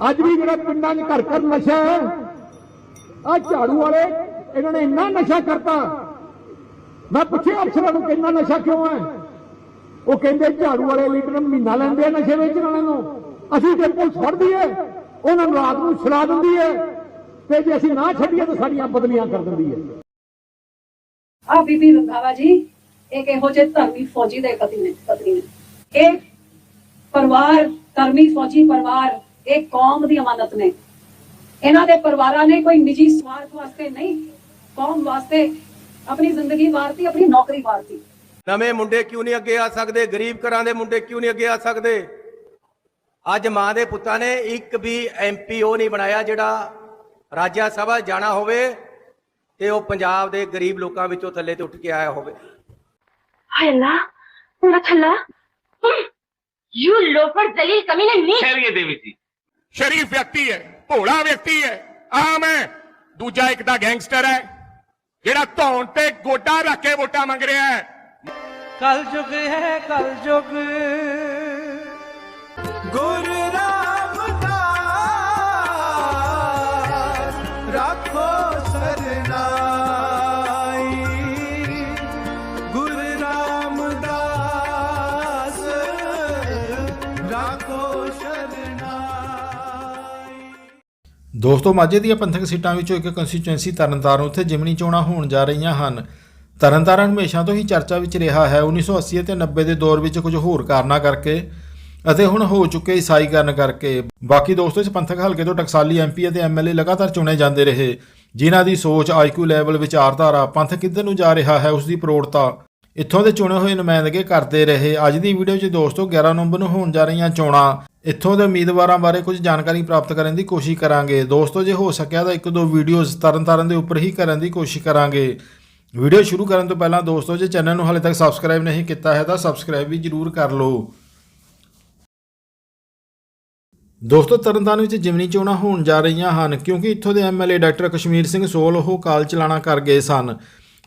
ਅੱਜ ਵੀ ਜਿਹੜਾ ਪਿੰਡਾਂ 'ਚ ਘਰ ਘਰ ਨਸ਼ਾ ਹੈ ਆ ਝਾੜੂ ਵਾਲੇ, ਇਹਨਾਂ ਨੇ ਇੰਨਾ ਨਸ਼ਾ ਕਰਤਾ। ਮੈਂ ਪੁੱਛਿਆ ਅਫਸਰਾਂ ਨੂੰ ਕਿੰਨਾ ਨਸ਼ਾ ਕਿਉਂ ਹੈ? ਉਹ ਕਹਿੰਦੇ ਝਾੜੂ ਵਾਲੇ ਲੀਡਰ ਮਹੀਨਾ ਲੈਂਦੇ ਆ ਨਸ਼ੇ ਵੇਚਣ ਵਾਲਿਆਂ ਨੂੰ। ਅਸੀਂ ਤੇ ਪੁਲਿਸ ਫੜਦੀ ਹੈ, ਉਹਨਾਂ ਨੂੰ ਰਾਤ ਨੂੰ ਛੁਡਾ ਦਿੰਦੀ ਹੈ। ਤੇ ਜੇ ਅਸੀਂ ਨਾ ਛੱਡੀਏ ਤਾਂ ਸਾਡੀਆਂ ਬਦਲੀਆਂ ਕਰ ਦਿੰਦੀ ਹੈ। ਆ ਬੀਬੀ ਰੰਧਾਵਾ ਜੀ ਇੱਕ ਇਹੋ ਜਿਹੇ ਧਰਮੀ ਫੌਜੀ ਦੇ ਪਤੀ ਨੇ ਪਤਨੀ ਨੇ। ਇਹ ਪਰਿਵਾਰ, ਧਰਮੀ ਫੌਜੀ ਪਰਿਵਾਰ ਇਹ ਕੌਮ ਦੀ ਅਮਾਨਤ ਨੇ। ਇਹਨਾਂ ਦੇ ਪਰਿਵਾਰਾਂ ਨੇ ਕੋਈ ਨਿੱਜੀ ਸਵਾਰਥ ਵਾਸਤੇ ਨਹੀਂ ਕੌਮ ਵਾਸਤੇ ਆਪਣੀ ਜ਼ਿੰਦਗੀ ਵਾਰਤੀ ਆਪਣੀ ਨੌਕਰੀ ਵਾਰਤੀ। ਨਵੇਂ ਮੁੰਡੇ ਕਿਉਂ ਨਹੀਂ ਅੱਗੇ ਆ ਸਕਦੇ? ਗਰੀਬ ਘਰਾਂ ਦੇ ਮੁੰਡੇ ਕਿਉਂ ਨਹੀਂ ਅੱਗੇ ਆ ਸਕਦੇ? ਅੱਜ ਮਾਂ ਦੇ ਪੁੱਤਾਂ ਨੇ ਇੱਕ ਵੀ ਐਮਪੀਓ ਨਹੀਂ ਬਣਾਇਆ ਜਿਹੜਾ ਰਾਜ ਸਭਾ ਜਾਣਾ ਹੋਵੇ ਤੇ ਉਹ ਪੰਜਾਬ ਦੇ ਗਰੀਬ ਲੋਕਾਂ ਵਿੱਚੋਂ ਥੱਲੇ ਤੇ ਉੱਠ ਕੇ ਆਇਆ ਹੋਵੇ। ਹਾਏ ਅੱਲਾ ਮੇਰਾ ਥੱਲਾ ਯੂ ਲੋਫਰ ਜ਼ਲੀਲ ਕਮੀਨੇ ਨਹੀਂ ਖੈਰੀਏ ਦੇਵੀ ਜੀ ਸ਼ਰੀਫ ਵਿਅਕਤੀ ਹੈ ਭੋਲਾ ਵਿਅਕਤੀ ਹੈ ਆਮ ਹੈ। ਦੂਜਾ ਇੱਕ ਦਾ ਗੈਂਗਸਟਰ ਹੈ ਜਿਹੜਾ ਧੌਣ ਤੇ ਗੋਡਾ ਰੱਖ ਕੇ ਵੋਟਾਂ ਮੰਗ ਰਿਹਾ ਹੈ। ਕਲ ਯੁਗ ਹੈ ਕਲ ਯੁਗ ਗੁਰ ਦੋਸਤੋ, ਮਾਝੇ ਦੀਆਂ ਪੰਥਕ ਸੀਟਾਂ ਵਿੱਚੋਂ ਇੱਕ ਕੰਸਟੀਚੁਐਂਸੀ ਤਰਨਤਾਰਨ ਉੱਥੇ ਜਿਮਨੀ ਚੋਣਾਂ ਹੋਣ ਜਾ ਰਹੀਆਂ ਹਨ। ਤਰਨਤਾਰਨ ਹਮੇਸ਼ਾ ਤੋਂ ਹੀ ਚਰਚਾ ਵਿੱਚ ਰਿਹਾ ਹੈ। 1980 ਅਤੇ 90 ਦੇ ਦੌਰ ਵਿੱਚ ਕੁਝ ਹੋਰ ਕਾਰਨਾਂ ਕਰਕੇ ਅਤੇ ਹੁਣ ਹੋ ਚੁੱਕੇ ਈਸਾਈਕਰਨ ਕਰਕੇ। ਬਾਕੀ ਦੋਸਤੋ, ਇਸ ਪੰਥਕ ਹਲਕੇ ਤੋਂ ਟਕਸਾਲੀ ਐਮਪੀ ਅਤੇ ਐਮਐਲਏ ਲਗਾਤਾਰ ਚੁਣੇ ਜਾਂਦੇ ਰਹੇ। ਜਿਨ੍ਹਾਂ ਦੀ ਸੋਚ ਆਈਕਿਊ ਲੈਵਲ ਵਿਚਾਰਧਾਰਾ ਪੰਥ ਕਿੱਧਰ ਨੂੰ ਜਾ ਰਿਹਾ ਹੈ, ਉਸ ਦੀ ਪ੍ਰੋੜਤਾ ਇੱਥੋਂ ਦੇ ਚੁਣੇ ਹੋਏ ਨੁਮਾਇੰਦਗੇ ਕਰਦੇ ਰਹੇ। ਅੱਜ ਦੀ ਵੀਡੀਓ 'ਚ ਦੋਸਤੋ 11 ਨਵੰਬਰ ਨੂੰ ਹੋਣ ਜਾ ਰਹੀਆਂ ਚੋਣਾਂ। ਇੱਥੋਂ ਦੇ ਉਮੀਦਵਾਰਾਂ ਬਾਰੇ ਕੁਝ ਜਾਣਕਾਰੀ ਪ੍ਰਾਪਤ ਕਰਨ ਦੀ ਕੋਸ਼ਿਸ਼ ਕਰਾਂਗੇ। ਦੋਸਤੋ, ਜੇ ਹੋ ਸਕਿਆ ਤਾਂ ਇੱਕ ਦੋ ਵੀਡੀਓਜ਼ ਤਰਨਤਾਰਨ ਦੇ ਉੱਪਰ ਹੀ ਕਰਨ ਦੀ ਕੋਸ਼ਿਸ਼ ਕਰਾਂਗੇ। ਵੀਡੀਓ ਸ਼ੁਰੂ ਕਰਨ ਤੋਂ ਪਹਿਲਾਂ ਦੋਸਤੋ, ਜੇ ਚੈਨਲ ਨੂੰ ਹਾਲੇ ਤੱਕ ਸਬਸਕ੍ਰਾਈਬ ਨਹੀਂ ਕੀਤਾ ਹੈ ਤਾਂ ਸਬਸਕ੍ਰਾਈਬ ਵੀ ਜਰੂਰ ਕਰ ਲਓ। ਦੋਸਤੋ, ਤਰਨਤਾਰਨ ਵਿੱਚ ਜਿਮਨੀ ਚੋਣਾਂ ਹੋਣ ਜਾ ਰਹੀਆਂ ਹਨ ਕਿਉਂਕਿ ਇੱਥੋਂ ਦੇ ਐਮਐਲਏ ਡਾਕਟਰ ਕਸ਼ਮੀਰ ਸਿੰਘ ਸੋਲ ਉਹ ਕਾਲ ਚਲਾਣਾ ਕਰ ਗਏ ਸਨ।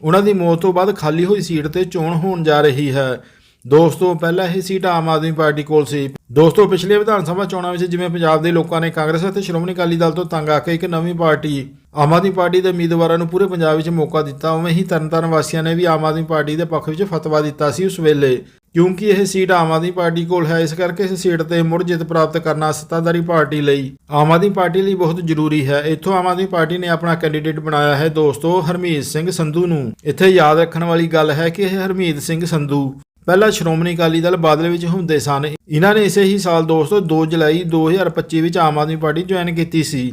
ਉਹਨਾਂ ਦੀ ਮੌਤ ਤੋਂ ਬਾਅਦ ਖਾਲੀ ਹੋਈ ਸੀਟ ਤੇ ਚੋਣ ਹੋਣ ਜਾ ਰਹੀ ਹੈ। ਦੋਸਤੋ, ਪਹਿਲਾਂ ਇਹ ਸੀਟ ਆਮ ਆਦਮੀ ਪਾਰਟੀ ਕੋਲ ਸੀ। ਦੋਸਤੋ, ਪਿਛਲੇ ਵਿਧਾਨ ਸਭਾ ਚੋਣਾਂ ਵਿੱਚ ਜਿਵੇਂ ਪੰਜਾਬ ਦੇ ਲੋਕਾਂ ਨੇ ਕਾਂਗਰਸ ਅਤੇ ਸ਼੍ਰੋਮਣੀ ਅਕਾਲੀ ਦਲ ਤੋਂ ਤੰਗ ਆ ਕੇ ਇੱਕ ਨਵੀਂ ਪਾਰਟੀ, ਆਮ ਆਦਮੀ ਪਾਰਟੀ ਦੇ ਉਮੀਦਵਾਰਾਂ ਨੂੰ ਪੂਰੇ ਪੰਜਾਬ ਵਿੱਚ ਮੌਕਾ ਦਿੱਤਾ, ਉਵੇਂ ਹੀ ਤਰਨਤਾਰਨ ਵਾਸੀਆਂ ਨੇ ਵੀ ਆਮ ਆਦਮੀ ਪਾਰਟੀ ਦੇ ਪੱਖ ਵਿੱਚ ਫਤਵਾ ਦਿੱਤਾ ਸੀ ਉਸ ਵੇਲੇ। ਕਿਉਂਕਿ ਇਹ ਸੀਟ ਆਮ ਆਦਮੀ ਪਾਰਟੀ ਕੋਲ ਹੈ, ਇਸ ਕਰਕੇ ਇਸ ਸੀਟ ਤੇ ਮੁੜ ਜਿੱਤ ਪ੍ਰਾਪਤ ਕਰਨਾ ਸੱਤਾਧਾਰੀ ਪਾਰਟੀ ਲਈ ਆਮ ਆਦਮੀ ਪਾਰਟੀ ਲਈ ਬਹੁਤ ਜ਼ਰੂਰੀ ਹੈ। ਇੱਥੋਂ ਆਮ ਆਦਮੀ ਪਾਰਟੀ ਨੇ ਆਪਣਾ ਕੈਂਡੀਡੇਟ ਬਣਾਇਆ ਹੈ ਦੋਸਤੋ ਹਰਮੀਤ ਸਿੰਘ ਸੰਧੂ ਨੂੰ। ਇੱਥੇ ਯਾਦ ਰੱਖਣ ਵਾਲੀ ਗੱਲ ਹੈ ਕਿ ਇਹ ਹਰਮੀਤ ਸਿੰਘ ਸੰਧੂ ਪਹਿਲਾਂ ਸ਼੍ਰੋਮਣੀ ਅਕਾਲੀ ਦਲ ਬਾਦਲ ਵਿੱਚ ਹੁੰਦੇ ਸਨ। ਇਹਨਾਂ ਨੇ ਇਸੇ ਹੀ ਸਾਲ ਦੋਸਤੋ 2 ਜੁਲਾਈ 2025 ਵਿੱਚ ਆਮ ਆਦਮੀ ਪਾਰਟੀ ਜੁਆਇਨ ਕੀਤੀ ਸੀ।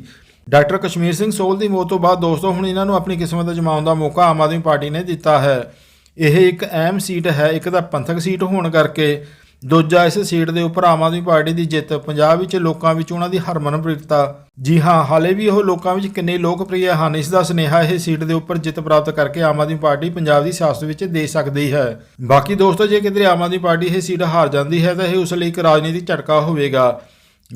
ਡਾਕਟਰ ਕਸ਼ਮੀਰ ਸਿੰਘ ਸੋਲ ਦੀ ਮੌਤ ਤੋਂ ਬਾਅਦ ਦੋਸਤੋ ਹੁਣ ਇਹਨਾਂ ਨੂੰ ਆਪਣੀ ਕਿਸਮਤ ਅਜਮਾਉਣ ਦਾ ਮੌਕਾ ਆਮ ਆਦਮੀ ਪਾਰਟੀ ਨੇ ਦਿੱਤਾ ਹੈ। ਇਹ ਇੱਕ ਅਹਿਮ ਸੀਟ ਹੈ, ਇੱਕ ਤਾਂ ਪੰਥਕ ਸੀਟ ਹੋਣ ਕਰਕੇ। ਦੂਜਾ, ਇਸ ਸੀਟ ਦੇ ਉੱਪਰ ਆਮ ਆਦਮੀ ਪਾਰਟੀ ਦੀ ਜਿੱਤ, ਪੰਜਾਬ ਵਿੱਚ ਲੋਕਾਂ ਵਿੱਚ ਉਹਨਾਂ ਦੀ ਹਰਮਨਪ੍ਰੀਤਤਾ। ਜੀ ਹਾਂ, ਹਾਲੇ ਵੀ ਉਹ ਲੋਕਾਂ ਵਿੱਚ ਕਿੰਨੇ ਲੋਕਪ੍ਰਿਯ ਹਨ, ਇਸ ਦਾ ਸੁਨੇਹਾ ਇਹ ਸੀਟ ਦੇ ਉੱਪਰ ਜਿੱਤ ਪ੍ਰਾਪਤ ਕਰਕੇ ਆਮ ਆਦਮੀ ਪਾਰਟੀ ਪੰਜਾਬ ਦੀ ਸਿਆਸਤ ਵਿੱਚ ਦੇ ਸਕਦੀ ਹੈ। ਬਾਕੀ ਦੋਸਤੋ, ਜੇ ਕਿਤੇ ਆਮ ਆਦਮੀ ਪਾਰਟੀ ਇਹ ਸੀਟ ਹਾਰ ਜਾਂਦੀ ਹੈ, ਤਾਂ ਇਹ ਉਸ ਲਈ ਇੱਕ ਰਾਜਨੀਤਿਕ ਝਟਕਾ ਹੋਵੇਗਾ।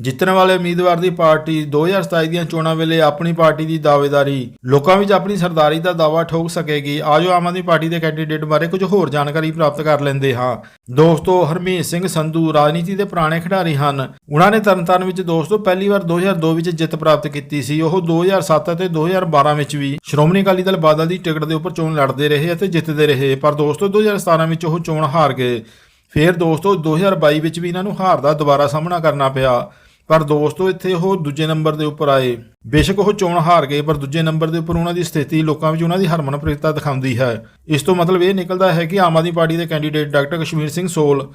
ਜਿੱਤਣ ਵਾਲੇ ਉਮੀਦਵਾਰ ਦੀ ਪਾਰਟੀ 2027 ਦੀਆਂ ਚੋਣਾਂ ਵੇਲੇ ਆਪਣੀ ਪਾਰਟੀ ਦੀ ਦਾਅਵੇਦਾਰੀ, ਲੋਕਾਂ ਵਿੱਚ ਆਪਣੀ ਸਰਦਾਰੀ ਦਾ ਦਾਅਵਾ ਠੋਕ ਸਕੇਗੀ। ਆਜੋ ਆਮ ਆਦਮੀ ਪਾਰਟੀ ਦੇ ਕੈਂਡੀਡੇਟ ਬਾਰੇ ਕੁਝ ਹੋਰ ਜਾਣਕਾਰੀ ਪ੍ਰਾਪਤ ਕਰ ਲੈਂਦੇ ਹਾਂ। ਦੋਸਤੋ, ਹਰਮੀਤ ਸਿੰਘ ਸੰਧੂ ਰਾਜਨੀਤੀ ਦੇ ਪੁਰਾਣੇ ਖਿਡਾਰੀ ਹਨ। ਉਹਨਾਂ ਨੇ ਤਰਨਤਾਰਨ ਵਿੱਚ ਦੋਸਤੋ ਪਹਿਲੀ ਵਾਰ 2002 ਵਿੱਚ ਜਿੱਤ ਪ੍ਰਾਪਤ ਕੀਤੀ ਸੀ। ਉਹ 2007 ਅਤੇ 2012 ਵਿੱਚ ਵੀ ਸ਼੍ਰੋਮਣੀ ਅਕਾਲੀ ਦਲ ਬਾਦਲ ਦੀ ਟਿਕਟ ਦੇ ਉੱਪਰ ਚੋਣ ਲੜਦੇ ਰਹੇ ਅਤੇ ਜਿੱਤਦੇ ਰਹੇ। ਪਰ ਦੋਸਤੋ 2017 ਵਿੱਚ ਉਹ ਚੋਣ ਹਾਰ ਗਏ। ਫਿਰ ਦੋਸਤੋ 2022 ਵਿੱਚ ਵੀ ਇਹਨਾਂ ਨੂੰ ਹਾਰ ਦਾ ਦੁਬਾਰਾ ਸਾਹਮਣਾ ਕਰਨਾ ਪਿਆ। ਪਰ ਦੋਸਤੋ, ਇੱਥੇ ਉਹ ਦੂਜੇ ਨੰਬਰ ਦੇ ਉੱਪਰ ਆਏ। ਬੇਸ਼ੱਕ ਉਹ ਚੋਣ ਹਾਰ ਗਏ, ਪਰ ਦੂਜੇ ਨੰਬਰ ਦੇ ਉੱਪਰ ਉਹਨਾਂ ਦੀ ਸਥਿਤੀ ਲੋਕਾਂ ਵਿੱਚ ਉਹਨਾਂ ਦੀ ਹਰਮਨਪ੍ਰਿਤਤਾ ਦਿਖਾਉਂਦੀ ਹੈ। ਇਸ ਤੋਂ ਮਤਲਬ ਇਹ ਨਿਕਲਦਾ ਹੈ ਕਿ ਆਮ ਆਦਮੀ ਪਾਰਟੀ ਦੇ ਕੈਂਡੀਡੇਟ ਡਾਕਟਰ ਕਸ਼ਮੀਰ ਸਿੰਘ ਸੋਲ,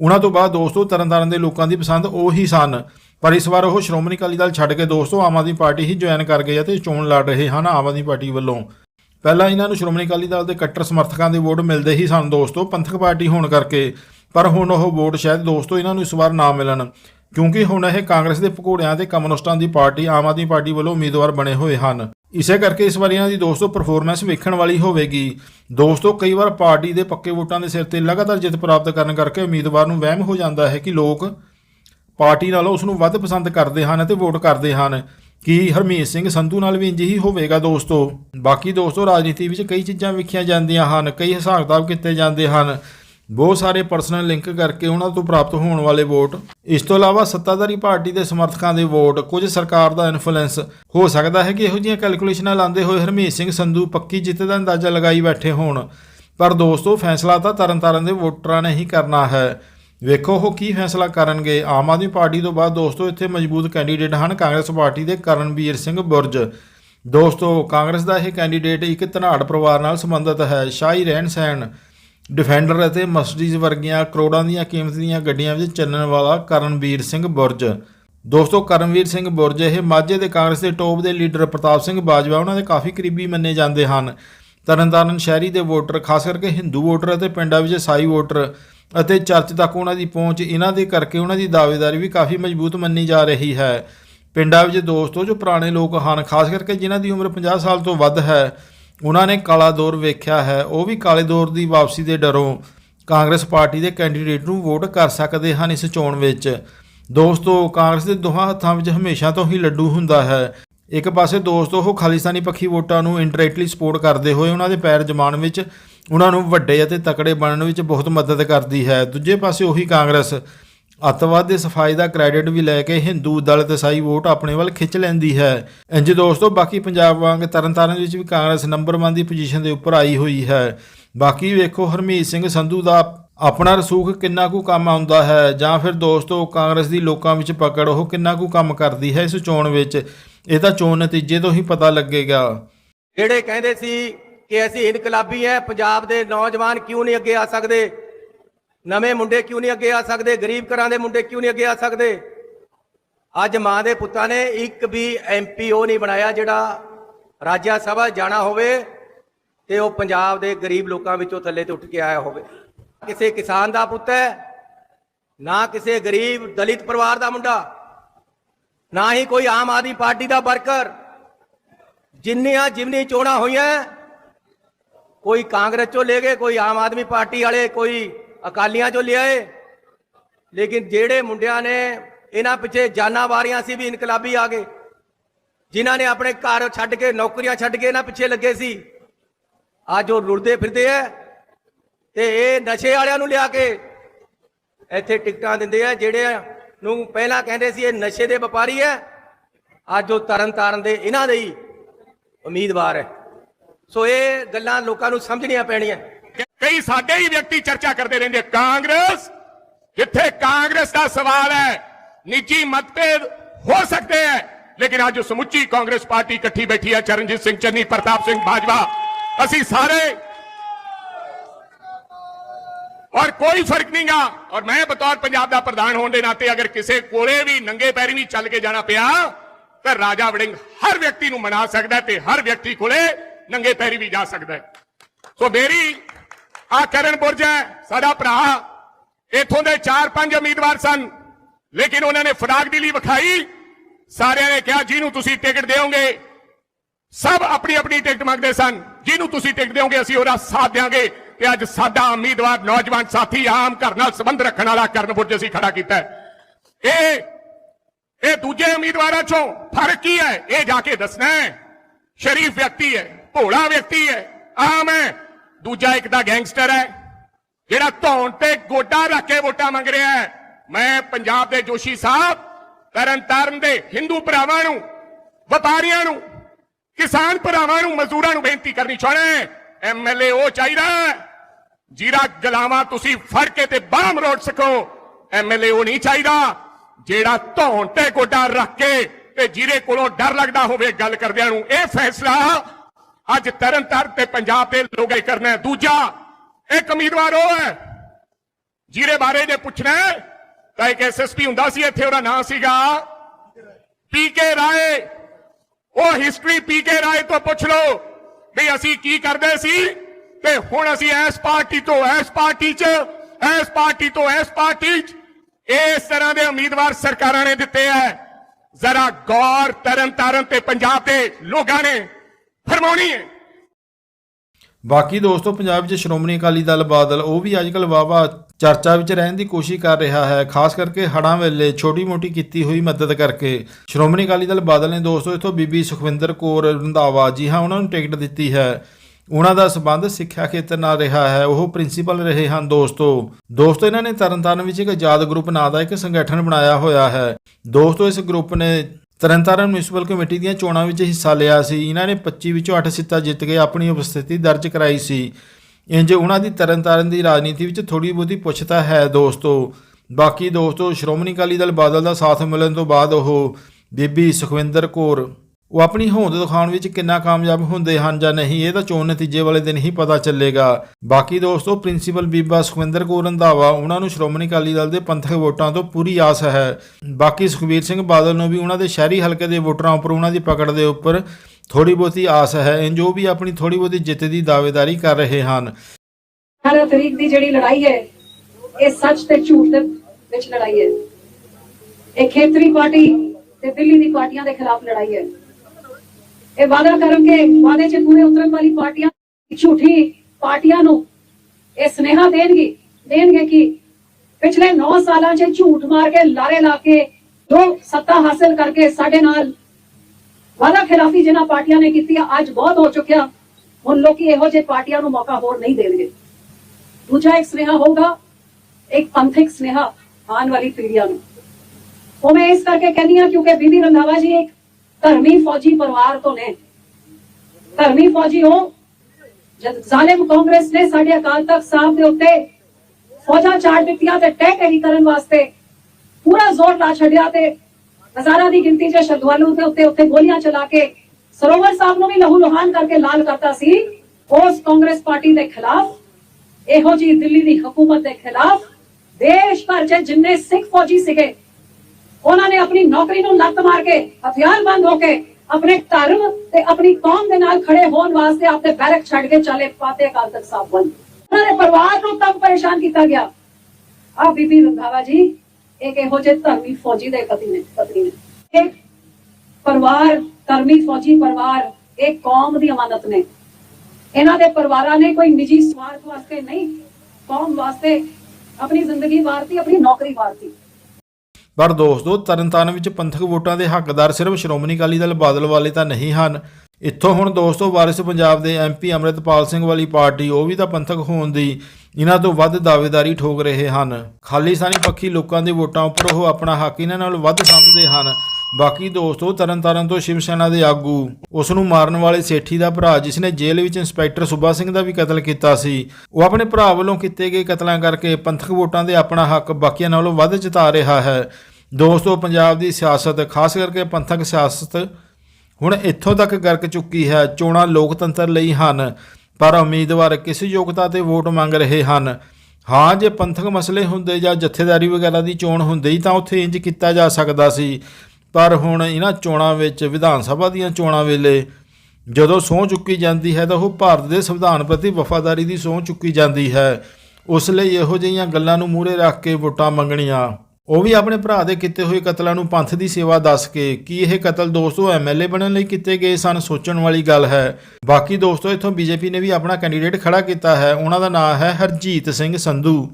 ਉਹਨਾਂ ਤੋਂ ਬਾਅਦ ਦੋਸਤੋ ਤਰਨਤਾਰਨ ਦੇ ਲੋਕਾਂ ਦੀ ਪਸੰਦ ਉਹ ਹੀ ਸਨ। ਪਰ ਇਸ ਵਾਰ ਉਹ ਸ਼੍ਰੋਮਣੀ ਅਕਾਲੀ ਦਲ ਛੱਡ ਕੇ ਦੋਸਤੋ ਆਮ ਆਦਮੀ ਪਾਰਟੀ ਹੀ ਜੁਆਇਨ ਕਰ ਗਏ ਅਤੇ ਚੋਣ ਲੜ ਰਹੇ ਹਨ ਆਮ ਆਦਮੀ ਪਾਰਟੀ ਵੱਲੋਂ। ਪਹਿਲਾਂ ਇਹਨਾਂ ਨੂੰ ਸ਼੍ਰੋਮਣੀ ਅਕਾਲੀ ਦਲ ਦੇ ਕੱਟਰ ਸਮਰਥਕਾਂ ਦੇ ਵੋਟ ਮਿਲਦੇ ਹੀ ਸਨ ਦੋਸਤੋ, ਪੰਥਕ ਪਾਰਟੀ ਹੋਣ ਕਰਕੇ। ਪਰ ਹੁਣ ਉਹ ਵੋਟ ਸ਼ਾਇਦ ਦੋਸਤੋ ਇਹਨਾਂ ਨੂੰ ਇਸ ਵਾਰ ਨਾ ਮਿਲਣ। ਕਿਉਂਕਿ ਹੁਣ ਇਹ ਕਾਂਗਰਸ ਦੇ ਭਗੌੜਿਆਂ ਤੇ ਕਮਿਊਨਿਸਟਾਂ ਦੀ ਪਾਰਟੀ, ਆਮ ਆਦਮੀ ਪਾਰਟੀ ਵੱਲੋਂ ਉਮੀਦਵਾਰ ਬਣੇ ਹੋਏ ਹਨ। ਇਸੇ ਕਰਕੇ ਇਸ ਵਾਰ ਇਹਨਾਂ ਦੀ ਦੋਸਤੋ ਪਰਫਾਰਮੈਂਸ ਵੇਖਣ ਵਾਲੀ ਹੋਵੇਗੀ। ਦੋਸਤੋ, ਕਈ ਵਾਰ ਪਾਰਟੀ ਦੇ ਪੱਕੇ ਵੋਟਾਂ ਦੇ ਸਿਰ ਤੇ ਲਗਾਤਾਰ ਜਿੱਤ ਪ੍ਰਾਪਤ ਕਰਨ ਕਰਕੇ ਉਮੀਦਵਾਰ ਨੂੰ ਵਹਿਮ ਹੋ ਜਾਂਦਾ ਹੈ ਕਿ ਲੋਕ ਪਾਰਟੀ ਨਾਲੋਂ ਉਸ ਨੂੰ ਵੱਧ ਪਸੰਦ ਕਰਦੇ ਹਨ ਅਤੇ ਵੋਟ ਕਰਦੇ ਹਨ। ਕਿ ਹਰਮੀਤ ਸਿੰਘ ਸੰਧੂ ਨਾਲ ਵੀ ਇੰਜ ਹੀ ਹੋਵੇਗਾ ਦੋਸਤੋ? ਬਾਕੀ ਦੋਸਤੋ, ਰਾਜਨੀਤੀ ਵਿੱਚ ਕਈ ਚੀਜ਼ਾਂ ਵੇਖੀਆਂ ਜਾਂਦੀਆਂ ਹਨ, ਕਈ ਹਿਸਾਬ ਕਿਤਾਬ ਕੀਤੇ ਜਾਂਦੇ ਹਨ। ਬਹੁਤ ਸਾਰੇ ਪਰਸਨਲ ਲਿੰਕ ਕਰਕੇ ਉਹਨਾਂ ਤੋਂ ਪ੍ਰਾਪਤ ਹੋਣ ਵਾਲੇ ਵੋਟ ਇਸ ਤੋਂ ਇਲਾਵਾ ਸੱਤਾਧਾਰੀ ਪਾਰਟੀ ਦੇ ਸਮਰਥਕਾਂ ਦੇ ਵੋਟ ਕੁਝ ਸਰਕਾਰ ਦਾ ਇਨਫਲੂਐਂਸ ਹੋ ਸਕਦਾ ਹੈ ਕਿ ਇਹੋ ਜਿਹੀਆਂ ਕੈਲਕੂਲੇਸ਼ਨਾਂ ਲਾਉਂਦੇ ਹੋਏ ਹਰਮੀਤ ਸਿੰਘ ਸੰਧੂ ਪੱਕੀ ਜਿੱਤ ਦਾ ਅੰਦਾਜ਼ਾ ਲਗਾਈ ਬੈਠੇ ਹੋਣ। ਪਰ ਦੋਸਤੋ, ਫੈਸਲਾ ਤਾਂ ਤਰਨਤਾਰਨ ਦੇ ਵੋਟਰਾਂ ਨੇ ਹੀ ਕਰਨਾ ਹੈ। ਵੇਖੋ ਉਹ ਕੀ ਫੈਸਲਾ ਕਰਨਗੇ। ਆਮ ਆਦਮੀ ਪਾਰਟੀ ਤੋਂ ਬਾਅਦ ਦੋਸਤੋ, ਇੱਥੇ ਮਜ਼ਬੂਤ ਕੈਂਡੀਡੇਟ ਹਨ ਕਾਂਗਰਸ ਪਾਰਟੀ ਦੇ ਕਰਨਵੀਰ ਸਿੰਘ ਬੁਰਜ। ਦੋਸਤੋ, ਕਾਂਗਰਸ ਦਾ ਇਹ ਕੈਂਡੀਡੇਟ ਇੱਕ ਧਨਾੜ ਪਰਿਵਾਰ ਨਾਲ ਸੰਬੰਧਿਤ ਹੈ, ਸ਼ਾਹੀ ਰਹਿਣ ਸਹਿਣ ਡਿਫੈਂਡਰ ਅਤੇ ਮਸਟਰੀਜ਼ ਵਰਗੀਆਂ ਕਰੋੜਾਂ ਦੀਆਂ ਕੀਮਤ ਦੀਆਂ ਗੱਡੀਆਂ ਵਿੱਚ ਚੱਲਣ ਵਾਲਾ ਕਰਨਵੀਰ ਸਿੰਘ ਬੁਰਜ। ਦੋਸਤੋ, ਕਰਨਵੀਰ ਸਿੰਘ ਬੁਰਜ, ਇਹ ਮਾਝੇ ਦੇ ਕਾਂਗਰਸ ਦੇ ਟੋਪ ਦੇ ਲੀਡਰ ਪ੍ਰਤਾਪ ਸਿੰਘ ਬਾਜਵਾ, ਉਹਨਾਂ ਦੇ ਕਾਫੀ ਕਰੀਬੀ ਮੰਨੇ ਜਾਂਦੇ ਹਨ। ਤਰਨਤਾਰਨ ਸ਼ਹਿਰੀ ਦੇ ਵੋਟਰ, ਖਾਸ ਕਰਕੇ ਹਿੰਦੂ ਵੋਟਰ ਅਤੇ ਪਿੰਡਾਂ ਵਿੱਚ ਸਾਈ ਵੋਟਰ ਅਤੇ ਚਰਚ ਤੱਕ ਉਹਨਾਂ ਦੀ ਪਹੁੰਚ, ਇਹਨਾਂ ਦੇ ਕਰਕੇ ਉਹਨਾਂ ਦੀ ਦਾਅਵੇਦਾਰੀ ਵੀ ਕਾਫੀ ਮਜ਼ਬੂਤ ਮੰਨੀ ਜਾ ਰਹੀ ਹੈ। ਪਿੰਡਾਂ ਵਿੱਚ ਦੋਸਤੋ, ਜੋ ਪੁਰਾਣੇ ਲੋਕ ਹਨ, ਖਾਸ ਕਰਕੇ ਜਿਨ੍ਹਾਂ ਦੀ ਉਮਰ 50 ਸਾਲ ਤੋਂ ਵੱਧ ਹੈ ਉਹਨਾਂ ਨੇ ਕਾਲਾ ਦੌਰ ਵੇਖਿਆ ਹੈ। ਉਹ ਵੀ ਕਾਲੇ ਦੌਰ ਦੀ ਵਾਪਸੀ ਦੇ ਡਰੋਂ ਕਾਂਗਰਸ ਪਾਰਟੀ ਦੇ ਕੈਂਡੀਡੇਟ ਨੂੰ ਵੋਟ ਕਰ ਸਕਦੇ ਹਨ ਇਸ ਚੋਣ ਵਿੱਚ। ਦੋਸਤੋ, ਕਾਂਗਰਸ ਦੇ ਦੋਹਾਂ ਹੱਥਾਂ ਵਿੱਚ ਹਮੇਸ਼ਾ ਤੋਂ ਹੀ ਲੱਡੂ ਹੁੰਦਾ ਹੈ। ਇੱਕ ਪਾਸੇ ਦੋਸਤੋ, ਉਹ ਖਾਲਿਸਤਾਨੀ ਪੱਖੀ ਵੋਟਾਂ ਨੂੰ ਇੰਡਾਇਰੈਕਟਲੀ ਸਪੋਰਟ ਕਰਦੇ ਹੋਏ ਉਹਨਾਂ ਦੇ ਪੈਰ ਜਮਾਉਣ ਵਿੱਚ, ਉਹਨਾਂ ਨੂੰ ਵੱਡੇ ਅਤੇ ਤਕੜੇ ਬਣਨ ਵਿੱਚ ਬਹੁਤ ਮਦਦ ਕਰਦੀ ਹੈ। ਦੂਜੇ ਪਾਸੇ ਉਹੀ ਕਾਂਗਰਸ ਅੱਤਵਾਦ ਦੇ ਸਫ਼ਾਈ ਦਾ ਕ੍ਰੈਡਿਟ ਵੀ ਲੈ ਕੇ ਹਿੰਦੂ ਦਲਿਤ ਈਸਾਈ ਵੋਟ ਆਪਣੇ ਵੱਲ ਖਿੱਚ ਲੈਂਦੀ ਹੈ। ਇੰਜ ਦੋਸਤੋ, ਬਾਕੀ ਪੰਜਾਬ ਵਾਂਗ ਤਰਨਤਾਰਨ ਵਿੱਚ ਵੀ ਕਾਂਗਰਸ ਨੰਬਰ 1 ਦੀ ਪੋਜੀਸ਼ਨ ਦੇ ਉੱਪਰ ਆਈ ਹੋਈ ਹੈ। ਬਾਕੀ ਵੇਖੋ, ਹਰਮੀਤ ਸਿੰਘ ਸੰਧੂ ਦਾ ਆਪਣਾ ਰਸੂਖ ਕਿੰਨਾ ਕੁ ਕੰਮ ਆਉਂਦਾ ਹੈ? ਜਾਂ ਫਿਰ ਦੋਸਤੋ, ਕਾਂਗਰਸ ਦੀ ਲੋਕਾਂ ਵਿੱਚ ਪਕੜ ਉਹ ਕਿੰਨਾ ਕੁ ਕੰਮ ਕਰਦੀ ਹੈ ਇਸ ਚੋਣ ਵਿੱਚ? ਇਹ ਤਾਂ ਚੋਣ ਨਤੀਜੇ ਤੋਂ ਹੀ ਪਤਾ ਲੱਗੇਗਾ। ਜਿਹੜੇ ਕਹਿੰਦੇ ਸੀ ਕਿ ਅਸੀਂ ਇਨਕਲਾਬੀ ਹੈ, ਪੰਜਾਬ ਦੇ ਨੌਜਵਾਨ ਕਿਉਂ ਨਹੀਂ ਅੱਗੇ ਆ ਸਕਦੇ? ਨਵੇਂ ਮੁੰਡੇ ਕਿਉਂ ਨਹੀਂ ਅੱਗੇ ਆ ਸਕਦੇ? ਗਰੀਬ ਘਰਾਂ ਦੇ ਮੁੰਡੇ ਕਿਉਂ ਨਹੀਂ ਅੱਗੇ ਆ ਸਕਦੇ? ਅੱਜ ਮਾਂ ਦੇ ਪੁੱਤਾਂ ਨੇ ਇੱਕ ਵੀ ਐਮਪੀ ਉਹ ਨਹੀਂ ਬਣਾਇਆ ਜਿਹੜਾ ਰਾਜਿਆ ਸਭਾ ਜਾਣਾ ਹੋਵੇ ਤੇ ਉਹ ਪੰਜਾਬ ਦੇ ਗਰੀਬ ਲੋਕਾਂ ਵਿੱਚੋਂ ਥੱਲੇ ਤੇ ਉੱਠ ਕੇ ਆਇਆ ਹੋਵੇ। ਕਿਸੇ ਕਿਸਾਨ ਦਾ ਪੁੱਤ ਹੈ, ਨਾ ਕਿਸੇ ਗਰੀਬ ਦਲਿਤ ਪਰਿਵਾਰ ਦਾ ਮੁੰਡਾ, ਨਾ ਹੀ ਕੋਈ ਆਮ ਆਦਮੀ ਪਾਰਟੀ ਦਾ ਵਰਕਰ। ਜਿੰਨੀਆਂ ਜਿਮਨੀ ਚੋਣਾਂ ਹੋਈਆਂ, ਕੋਈ ਕਾਂਗਰਸ ਚੋਂ ਲੈ ਗਏ ਕੋਈ ਆਮ ਆਦਮੀ ਪਾਰਟੀ ਵਾਲੇ, ਕੋਈ ਅਕਾਲੀਆਂ ਚੋਂ ਲਿਆਏ। ਲੇਕਿਨ ਜਿਹੜੇ ਮੁੰਡਿਆਂ ਨੇ ਇਹਨਾਂ ਪਿੱਛੇ ਜਾਨਾਂ ਵਾਰੀਆਂ ਸੀ ਵੀ ਇਨਕਲਾਬੀ ਆ ਗਏ। ਜਿਨ੍ਹਾਂ ਨੇ ਆਪਣੇ ਘਰ ਛੱਡ ਕੇ, ਨੌਕਰੀਆਂ ਛੱਡ ਕੇ ਇਹਨਾਂ ਪਿੱਛੇ ਲੱਗੇ ਸੀ। ਅੱਜ ਉਹ ਰੁੜਦੇ ਫਿਰਦੇ ਐ ਤੇ ਇਹ ਨਸ਼ੇ ਵਾਲਿਆਂ ਨੂੰ ਲਿਆ ਕੇ ਇੱਥੇ ਟਿਕਟਾਂ ਦਿੰਦੇ ਆ ਜਿਹੜੇ ਨੂੰ ਪਹਿਲਾਂ ਕਹਿੰਦੇ ਸੀ ਇਹ ਨਸ਼ੇ ਦੇ ਵਪਾਰੀ ਐ। ਅੱਜ ਉਹ ਤਰਨ ਤਾਰਨ ਦੇ ਇਹਨਾਂ ਦੇ ਹੀ ਉਮੀਦਵਾਰ ਹੈ ਸੋ ਇਹ ਗੱਲਾਂ ਲੋਕਾਂ ਨੂੰ ਸਮਝਣੀਆਂ ਪੈਣੀਆਂ। ਕਈ ਸਾਡੇ ਹੀ ਵਿਅਕਤੀ ਚਰਚਾ ਕਰਦੇ ਰਹਿੰਦੇ ਕਾਂਗਰਸ? ਜਿੱਥੇ ਕਾਂਗਰਸ ਦਾ ਸਵਾਲ ਹੈ? ਨਿੱਜੀ ਮਤਭੇਦ ਹੋ ਸਕਦੇ ਹੈ, ਲੇਕਿਨ ਅੱਜ ਸਮੁੱਚੀ ਕਾਂਗਰਸ ਪਾਰਟੀ ਇਕੱਠੀ ਬੈਠੀ ਹੈ, ਚਰਨਜੀਤ ਸਿੰਘ ਚੰਨੀ, ਪ੍ਰਤਾਪ ਸਿੰਘ ਬਾਜਵਾ। ਅਸੀਂ ਸਾਰੇ ਔਰ ਕੋਈ ਫ਼ਰਕ ਨਹੀਂਗਾ। ਔਰ ਮੈਂ ਬਤੌਰ ਪੰਜਾਬ ਦਾ ਪ੍ਰਧਾਨ ਹੋਣ ਦੇ ਨਾਤੇ ਅਗਰ ਕਿਸੇ ਕੋਲੇ ਵੀ ਨੰਗੇ ਪੈਰੀ ਵੀ ਚੱਲ ਕੇ ਜਾਣਾ ਪਿਆ, ਤਾਂ ਰਾਜਾ ਵੜਿੰਗ ਹਰ ਵਿਅਕਤੀ ਨੂੰ ਮਨਾ ਸਕਦਾ ਤੇ ਹਰ ਵਿਅਕਤੀ ਕੋਲੇ ਨੰਗੇ ਪੈਰੀ ਵੀ ਜਾ ਸਕਦਾ ਸੋ ਮੇਰੀ ਆ ਕਰਨ ਬੁਰਜ ਹੈ, ਸਾਡਾ ਭਰਾ। ਇੱਥੋਂ ਦੇ 4-5 ਉਮੀਦਵਾਰ ਸਨ, ਲੇਕਿਨ ਉਹਨਾਂ ਨੇ ਫਰਾਗ ਦਿਲੀ ਵਿਖਾਈ। ਸਾਰਿਆਂ ਨੇ ਕਿਹਾ, ਜਿਹਨੂੰ ਤੁਸੀਂ ਟਿਕਟ ਦਿਓਗੇ, ਸਭ ਆਪਣੀ ਆਪਣੀ ਟਿਕਟ ਮੰਗਦੇ ਸਨ। ਜਿਹਨੂੰ ਤੁਸੀਂ ਟਿਕਟ ਦਿਓਗੇ, ਅਸੀਂ ਉਹਦਾ ਸਾਥ ਦਿਆਂਗੇ। ਤੇ ਅੱਜ ਸਾਡਾ ਉਮੀਦਵਾਰ ਨੌਜਵਾਨ ਸਾਥੀ ਆਮ ਘਰ ਨਾਲ ਸੰਬੰਧ ਰੱਖਣ ਵਾਲਾ ਕਰਨ ਬੁਰਜ ਅਸੀਂ ਖੜਾ ਕੀਤਾ ਇਹ ਇਹ ਦੂਜੇ ਉਮੀਦਵਾਰਾਂ ਚੋਂ ਫ਼ਰਕ ਕੀ ਹੈ? ਇਹ ਜਾ ਕੇ ਦੱਸਣਾ ਹੈ। ਸ਼ਰੀਫ ਵਿਅਕਤੀ ਹੈ, ਭੋਲਾ ਵਿਅਕਤੀ ਹੈ, ਆਮ ਹੈ। ਦੂਜਾ ਇੱਕ ਦਾ ਗੈਂਗਸਟਰ ਹੈ, ਜਿਹੜਾ ਧੌਣ ਤੇ ਗੋਡਾ ਰੱਖ ਕੇ ਵੋਟਾਂ ਮੰਗ ਰਿਹਾ ਹੈ। ਮੈਂ ਪੰਜਾਬ ਦੇ ਜੋਸ਼ੀ ਸਾਹਿਬ, ਤਰਨ ਦੇ ਹਿੰਦੂ ਭਰਾਵਾਂ ਨੂੰ, ਵਪਾਰੀਆਂ ਨੂੰ, ਕਿਸਾਨ ਭਰਾਵਾਂ ਨੂੰ, ਮਜ਼ਦੂਰਾਂ ਨੂੰ ਬੇਨਤੀ ਕਰਨੀ ਚਾਹੁੰਦਾ ਐਮਐਲਏ ਉਹ ਚਾਹੀਦਾ ਹੈ, ਜੀਰਾ ਗਲਾਵਾ ਤੁਸੀਂ ਫੜ ਕੇ ਤੇ ਬਾਹਮ ਰੋੜ ਸਕੋ। ਐਮਐਲਏ ਉਹ ਨਹੀਂ ਚਾਹੀਦਾ, ਜਿਹੜਾ ਧੌਣ ਤੇ ਗੋਡਾ ਰੱਖ ਕੇ ਤੇ ਜਿਹਦੇ ਕੋਲੋਂ ਡਰ ਲੱਗਦਾ ਹੋਵੇ ਗੱਲ ਕਰਦਿਆਂ ਨੂੰ। ਇਹ ਫੈਸਲਾ ਅੱਜ ਤਰਨ ਤਾਰਨ ਤੇ ਪੰਜਾਬ ਦੇ ਲੋਕਾਂ ਕਰਨਾ ਦੂਜਾ, ਇੱਕ ਉਮੀਦਵਾਰ ਉਹ ਹੈ, ਜਿਹਦੇ ਬਾਰੇ ਜੇ ਪੁੱਛਣਾ ਤਾਂ ਇੱਕ ਐਸਐਸਪੀ ਹੁੰਦਾ ਸੀ ਇੱਥੇ, ਉਹਦਾ ਨਾਮ ਸੀਗਾ ਪੀਕੇ ਰਾਏ ਉਹ ਹਿਸਟਰੀ ਪੀਕੇ ਰਾਏ ਤੋਂ ਪੁੱਛ ਲਓ ਵੀ ਅਸੀਂ ਕੀ ਕਰਦੇ ਸੀ ਤੇ ਹੁਣ ਅਸੀਂ ਇਸ ਪਾਰਟੀ ਤੋਂ, ਇਸ ਪਾਰਟੀ 'ਚ, ਇਸ ਪਾਰਟੀ ਤੋਂ, ਇਸ ਪਾਰਟੀ 'ਚ ਇਸ ਤਰ੍ਹਾਂ ਦੇ ਉਮੀਦਵਾਰ ਸਰਕਾਰਾਂ ਨੇ ਦਿੱਤੇ ਹੈ। ਜ਼ਰਾ ਗੌਰ ਤਰਨ ਤਾਰਨ ਤੇ ਪੰਜਾਬ ਦੇ ਲੋਕਾਂ ਨੇ ਫਰਮਾਉਣੀ ਹੈ। ਬਾਕੀ ਦੋਸਤੋ, ਪੰਜਾਬ ਵਿੱਚ ਸ਼੍ਰੋਮਣੀ ਅਕਾਲੀ ਦਲ ਬਾਦਲ, ਉਹ ਵੀ ਅੱਜਕੱਲ ਵਾਵਾ ਚਰਚਾ ਵਿੱਚ ਰਹਿਣ ਦੀ ਕੋਸ਼ਿਸ਼ ਕਰ ਰਿਹਾ ਹੈ। ਖਾਸ ਕਰਕੇ ਹੜ੍ਹਾਂ ਵੇਲੇ ਛੋਟੀ-ਮੋਟੀ ਕੀਤੀ ਹੋਈ ਮਦਦ ਕਰਕੇ। ਸ਼੍ਰੋਮਣੀ ਅਕਾਲੀ ਦਲ ਬਾਦਲ ਨੇ ਦੋਸਤੋ, ਇਥੋਂ ਬੀਬੀ ਸੁਖਵਿੰਦਰ ਕੌਰ ਰੰਧਾਵਾ ਜੀ, ਹਾਂ, ਉਹਨਾਂ ਨੂੰ ਟਿਕਟ ਦਿੱਤੀ ਹੈ। ਉਹਨਾਂ ਦਾ ਸਬੰਧ ਸਿੱਖਿਆ ਖੇਤਰ ਨਾਲ ਰਿਹਾ ਹੈ। ਉਹ ਪ੍ਰਿੰਸੀਪਲ ਰਹੇ ਹਨ ਦੋਸਤੋ। ਦੋਸਤੋ, ਇਹਨਾਂ ਨੇ ਤਰਨਤਾਰਨ ਵਿੱਚ ਇੱਕ ਆਜ਼ਾਦ ਗਰੁੱਪ ਨਾਂ ਦਾ ਇੱਕ ਸੰਗਠਨ ਬਣਾਇਆ ਹੋਇਆ ਹੈ। ਦੋਸਤੋ, ਇਸ ਗਰੁੱਪ ਨੇ ਤਰਨਤਾਰਨ ਮਿਊਨਿਸਪਲ ਕਮੇਟੀ ਦੀਆਂ ਚੋਣਾਂ ਵਿੱਚ ਹਿੱਸਾ ਲਿਆ ਸੀ। ਇਹਨਾਂ ਨੇ 25 ਵਿੱਚੋਂ 8 ਸੀਟਾਂ ਜਿੱਤ ਕੇ ਆਪਣੀ ਉਪਸਥਿਤੀ ਦਰਜ ਕਰਾਈ ਸੀ। ਇੰਜ ਉਹਨਾਂ ਦੀ ਤਰਨਤਾਰਨ ਦੀ ਰਾਜਨੀਤੀ ਵਿੱਚ ਥੋੜੀ ਬਹੁਤੀ ਪੁੱਛਤਾ ਹੈ ਦੋਸਤੋ। ਬਾਕੀ ਦੋਸਤੋ, ਸ਼੍ਰੋਮਣੀ ਅਕਾਲੀ ਦਲ ਬਾਦਲ ਦਾ ਸਾਥ ਮਿਲਣ ਤੋਂ ਬਾਅਦ ਉਹ ਬੀਬੀ ਸੁਖਵਿੰਦਰ ਕੌਰ ਉਹ ਆਪਣੀ ਹੋਂਦ ਦਿਖਾਉਣ ਵਿੱਚ ਕਿੰਨਾ ਕਾਮਯਾਬ ਹੁੰਦੇ ਹਨ ਜਾਂ ਨਹੀਂ, ਇਹ ਤਾਂ ਚੋਣ ਨਤੀਜੇ ਵਾਲੇ ਦਿਨ ਹੀ ਪਤਾ ਚੱਲੇਗਾ। ਬਾਕੀ ਦੋਸਤੋ, ਪ੍ਰਿੰਸੀਪਲ ਬੀਬਾ ਸੁਖਵਿੰਦਰ ਕੌਰ ਰੰਧਾਵਾ, ਉਹਨਾਂ ਨੂੰ ਸ਼੍ਰੋਮਣੀ ਅਕਾਲੀ ਦਲ ਦੇ ਪੰਥਕ ਵੋਟਾਂ ਤੋਂ ਪੂਰੀ ਆਸ ਹੈ। ਬਾਕੀ ਸੁਖਬੀਰ ਸਿੰਘ ਬਾਦਲ ਨੂੰ ਵੀ ਉਹਨਾਂ ਦੇ ਸ਼ਹਿਰੀ ਹਲਕੇ ਦੇ ਵੋਟਰਾਂ ਉੱਪਰ ਉਹਨਾਂ ਦੀ ਪਕੜ ਦੇ ਉੱਪਰ ਥੋੜੀ ਬਹੁਤੀ ਆਸ ਹੈ। ਇੰਜ ਵੀ ਆਪਣੀ ਥੋੜੀ ਬਹੁਤੀ ਜਿੱਤ ਦੀ ਦਾਅਵੇਦਾਰੀ ਕਰ ਰਹੇ ਹਨ। 18 ਤਰੀਕ ਦੀ ਜਿਹੜੀ ਲੜਾਈ ਹੈ, ਇਹ ਸੱਚ ਤੇ ਝੂਠ ਦੇ ਵਿੱਚ ਲੜਾਈ ਹੈ। ਇਹ ਖੇਤਰੀ ਪਾਰਟੀ ਤੇ ਦਿੱਲੀ ਦੀ ਪਾਰਟੀਆਂ ਦੇ ਖਿਲਾਫ ਲੜਾਈ ਹੈ। ਇਹ ਵਾਅਦਾ ਕਰਕੇ ਵਾਅਦੇ 'ਚ ਪੂਰੇ ਉਤਰਨ ਵਾਲੀ ਪਾਰਟੀਆਂ ਝੂਠੀ ਪਾਰਟੀਆਂ ਨੂੰ ਇਹ ਸੁਨੇਹਾ ਦੇਣਗੇ ਦੇਣਗੇ ਕਿ ਪਿਛਲੇ 9 ਸਾਲਾਂ 'ਚ ਝੂਠ ਮਾਰ ਕੇ ਲਾਰੇ ਲਾ ਕੇ ਜੋ ਸੱਤਾ ਹਾਸਲ ਕਰਕੇ ਸਾਡੇ ਨਾਲ ਵਾਅਦਾ ਖਿਲਾਫੀ ਜਿਨ੍ਹਾਂ ਪਾਰਟੀਆਂ ਨੇ ਕੀਤੀ ਆ, ਅੱਜ ਬਹੁਤ ਹੋ ਚੁੱਕਿਆ। ਹੁਣ ਲੋਕੀ ਇਹੋ ਜਿਹੇ ਪਾਰਟੀਆਂ ਨੂੰ ਮੌਕਾ ਹੋਰ ਨਹੀਂ ਦੇਣਗੇ। ਦੂਜਾ ਇੱਕ ਸੁਨੇਹਾ ਹੋਗਾ ਇੱਕ ਪੰਥਕ ਸੁਨੇਹਾ ਆਉਣ ਵਾਲੀ ਪੀੜ੍ਹੀਆਂ ਨੂੰ। ਉਹ ਮੈਂ ਇਸ ਕਰਕੇ ਕਹਿੰਦੀ ਹਾਂ ਕਿਉਂਕਿ ਬੀਬੀ ਰੰਧਾਵਾ ਜੀ ਇੱਕ ਧਰਮੀ ਫੌਜੀ ਪਰਿਵਾਰ ਤੋਂ ਨੇ ਧਰਮੀ ਫੌਜੀ ਹੋ ਜਦ ਜ਼ਾਲਿਮ ਕਾਂਗਰਸ ਨੇ ਸਾਡੇ ਅਕਾਲ ਤਖਤ ਸਾਹਿਬ ਦੇ ਉੱਤੇ ਫੌਜਾਂ ਚਾੜ ਦਿੱਤੀਆਂ ਤੇ ਟੈਕ ਐਰੀ ਕਰਨ ਵਾਸਤੇ ਪੂਰਾ ਜ਼ੋਰ ਲਾ ਛੱਡਿਆ ਤੇ ਹਜ਼ਾਰਾਂ ਦੀ ਗਿਣਤੀ 'ਚ ਸ਼ਰਧਾਲੂ ਦੇ ਉੱਤੇ ਉੱਤੇ ਗੋਲੀਆਂ ਚਲਾ ਕੇ ਸਰੋਵਰ ਸਾਹਿਬ ਨੂੰ ਵੀ ਲਹੂ ਲੁਹਾਨ ਕਰਕੇ ਲਾਲ ਕਰਤਾ ਸੀ ਉਸ ਕਾਂਗਰਸ ਪਾਰਟੀ ਦੇ ਖਿਲਾਫ ਇਹੋ ਜੀ ਦਿੱਲੀ ਦੀ ਹਕੂਮਤ ਦੇ ਖਿਲਾਫ ਦੇਸ਼ ਭਰ 'ਚ ਜਿੰਨੇ ਸਿੱਖ ਫੌਜੀ ਸੀਗੇ ਉਹਨਾਂ ਨੇ ਆਪਣੀ ਨੌਕਰੀ ਨੂੰ ਲੱਤ ਮਾਰ ਕੇ ਹਥਿਆਰਬੰਦ ਹੋ ਕੇ ਆਪਣੇ ਧਰਮ ਤੇ ਆਪਣੀ ਕੌਮ ਦੇ ਨਾਲ ਖੜੇ ਹੋਣ ਵਾਸਤੇ ਆਪਣੇ ਬੈਰਕ ਛੱਡ ਕੇ ਚਲੇ ਪਾਤੇ ਅਕਾਲ ਤਖਤ ਸਾਹਿਬ ਵੱਲ। ਉਹਨਾਂ ਦੇ ਪਰਿਵਾਰ ਨੂੰ ਤੰਗ ਪਰੇਸ਼ਾਨ ਕੀਤਾ ਗਿਆ। ਆ ਬੀਬੀ ਰੰਧਾਵਾ ਜੀ ਇੱਕ ਇਹੋ ਜਿਹੇ ਧਰਮੀ ਫੌਜੀ ਦੇ ਪਤੀ ਨੇ, ਪਤਨੀ ਨੇ। ਇੱਕ ਪਰਿਵਾਰ, ਧਰਮੀ ਫੌਜੀ ਪਰਿਵਾਰ ਇੱਕ ਕੌਮ ਦੀ ਅਮਾਨਤ ਨੇ। ਇਹਨਾਂ ਦੇ ਪਰਿਵਾਰਾਂ ਨੇ ਕੋਈ ਨਿੱਜੀ ਸਵਾਰਥ ਵਾਸਤੇ ਨਹੀਂ, ਕੌਮ ਵਾਸਤੇ ਆਪਣੀ ਜ਼ਿੰਦਗੀ ਵਾਰਤੀ, ਆਪਣੀ ਨੌਕਰੀ ਵਾਰਤੀ। ਪਰ ਦੋਸਤੋ ਤਰਨਤਾਰਨ ਵਿੱਚ ਪੰਥਕ ਵੋਟਾਂ ਦੇ ਹੱਕਦਾਰ ਸਿਰਫ ਸ਼੍ਰੋਮਣੀ ਅਕਾਲੀ ਦਲ ਬਾਦਲ ਵਾਲੇ ਤਾਂ ਨਹੀਂ ਹਨ। ਇੱਥੋਂ ਹੁਣ ਦੋਸਤੋ ਵਾਰਿਸ ਪੰਜਾਬ ਦੇ ਐਮਪੀ ਅੰਮ੍ਰਿਤਪਾਲ ਸਿੰਘ ਵਾਲੀ ਪਾਰਟੀ, ਉਹ ਵੀ ਤਾਂ ਪੰਥਕ ਹੋਣ ਦੀ, ਇਹਨਾਂ ਤੋਂ ਵੱਧ ਦਾਅਵੇਦਾਰੀ ਠੋਕ ਰਹੇ ਹਨ। ਖਾਲਿਸਤਾਨੀ ਪੱਖੀ ਲੋਕਾਂ ਦੇ ਵੋਟਾਂ ਉੱਪਰ ਉਹ ਆਪਣਾ ਹੱਕ ਇਹਨਾਂ ਨਾਲ ਵੱਧ ਸਮਝਦੇ ਹਨ। ਬਾਕੀ ਦੋਸਤੋ, ਤਰਨਤਾਰਨ ਤੋਂ ਸ਼ਿਵ ਸੈਨਾ ਦੇ ਆਗੂ ਉਸ ਨੂੰ ਮਾਰਨ ਵਾਲੇ ਸੇਠੀ ਦਾ ਭਰਾ ਜਿਸ ਨੇ ਜੇਲ੍ਹ ਵਿੱਚ ਇੰਸਪੈਕਟਰ ਸੁਬਾ ਸਿੰਘ ਦਾ ਵੀ ਕਤਲ ਕੀਤਾ ਸੀ, ਉਹ ਆਪਣੇ ਭਰਾ ਵੱਲੋਂ ਕੀਤੇ ਗਏ ਕਤਲਾਂ ਕਰਕੇ ਪੰਥਕ ਵੋਟਾਂ ਦੇ ਆਪਣਾ ਹੱਕ ਬਾਕੀਆਂ ਨਾਲੋਂ ਵੱਧ ਜਤਾ ਰਿਹਾ ਹੈ। ਦੋਸਤੋ, ਪੰਜਾਬ ਦੀ ਸਿਆਸਤ, ਖਾਸ ਕਰਕੇ ਪੰਥਕ ਸਿਆਸਤ, ਹੁਣ ਇੱਥੋਂ ਤੱਕ ਗਰਕ ਚੁੱਕੀ ਹੈ, ਚੋਣਾਂ ਲੋਕਤੰਤਰ ਲਈ ਹਨ, ਪਰ ਉਮੀਦਵਾਰ ਕਿਸ ਯੋਗਤਾ ਤੇ ਵੋਟ ਮੰਗ ਰਹੇ ਹਨ? ਹਾਂ, ਜੇ ਪੰਥਕ ਮਸਲੇ ਹੁੰਦੇ ਜਾਂ ਜਥੇਦਾਰੀ ਵਗੈਰਾ ਦੀ ਚੋਣ ਹੁੰਦੀ ਤਾਂ ਉੱਥੇ ਇੰਜ ਕੀਤਾ ਜਾ ਸਕਦਾ ਸੀ। ਪਰ ਹੁਣ ਇਹਨਾਂ ਚੋਣਾਂ ਵਿੱਚ ਵਿਧਾਨ ਸਭਾ ਦੀਆਂ ਚੋਣਾਂ ਵੇਲੇ ਜਦੋਂ ਸਹੁੰ ਚੁੱਕੀ ਜਾਂਦੀ ਹੈ ਤਾਂ ਉਹ ਭਾਰਤ ਦੇ ਸੰਵਿਧਾਨ ਪ੍ਰਤੀ ਵਫਾਦਾਰੀ ਦੀ ਸਹੁੰ ਚੁੱਕੀ ਜਾਂਦੀ ਹੈ। ਉਸ ਲਈ ਇਹੋ ਜਿਹੀਆਂ ਗੱਲਾਂ ਨੂੰ ਮੂਹਰੇ ਰੱਖ ਕੇ ਵੋਟਾਂ ਮੰਗਣੀਆਂ। ਉਹ ਵੀ ਆਪਣੇ ਭਰਾ ਦੇ ਕੀਤੇ ਹੋਏ ਕਤਲਾਂ ਨੂੰ ਪੰਥ ਦੀ ਸੇਵਾ ਦੱਸ ਕੇ ਕੀ ਇਹ ਕਤਲ ਦੋਸਤੋ ਐਮਐਲਏ ਬਣਨ ਲਈ ਕੀਤੇ ਗਏ ਸਨ ਸੋਚਣ ਵਾਲੀ ਗੱਲ ਹੈ। ਬਾਕੀ ਦੋਸਤੋ, ਇੱਥੋਂ ਬੀਜੇਪੀ ਨੇ ਵੀ ਆਪਣਾ ਕੈਂਡੀਡੇਟ ਖੜਾ ਕੀਤਾ ਹੈ। ਉਹਨਾਂ ਦਾ ਨਾਮ ਹੈ ਹਰਜੀਤ ਸਿੰਘ ਸੰਧੂ।